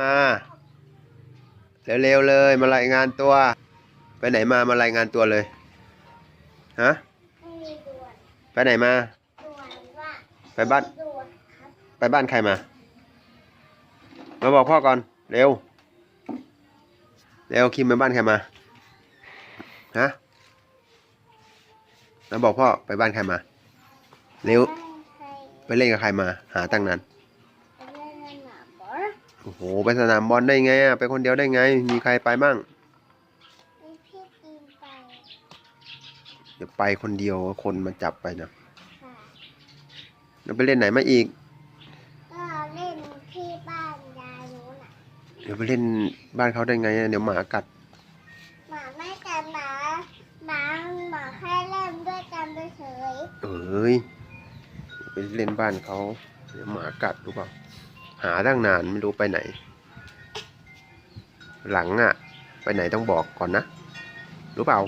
มา เร็วๆเลย มารายงานตัว ไปไหนมามารายงานตัวเลย ฮะ ไปไหนมา ไปบ้าน ไปบ้านใครมา มาบอกพ่อก่อน เร็ว เร็วคิมไปบ้านใครมา ฮะแล้วบอกพ่อไปบ้านใครมา เร็ว ไปเล่นกับใครมา หาตั้งนาน ไปเล่นสนามบ อลโอ้โหไปสนามบอลได้ไงอะไปคนเดียวได้ไง มีใครไปบ้างมีพี่ตีนไปเดี๋ยวไปคนเดียวคนมาจับไปนะค่ะแล้วไปเล่นไหนมาอีก ก็เล่นที่บ้านยายนู้นน่ะเดี๋ยวไปเล่นบ้านเขาได้ไงอะเดี๋ยวหมากัดหมาไม่กันหมาหมาหมาแค่เล่นด้วยกันเฉยเอ้ยไปเล่นบ้านเขาเดี๋ยวหมากัดรู้เปล่า หาตั้งนานไม่รู้ไปไหน หลังอะ ไปไหนต้องบอกก่อนนะ รู้เปล่า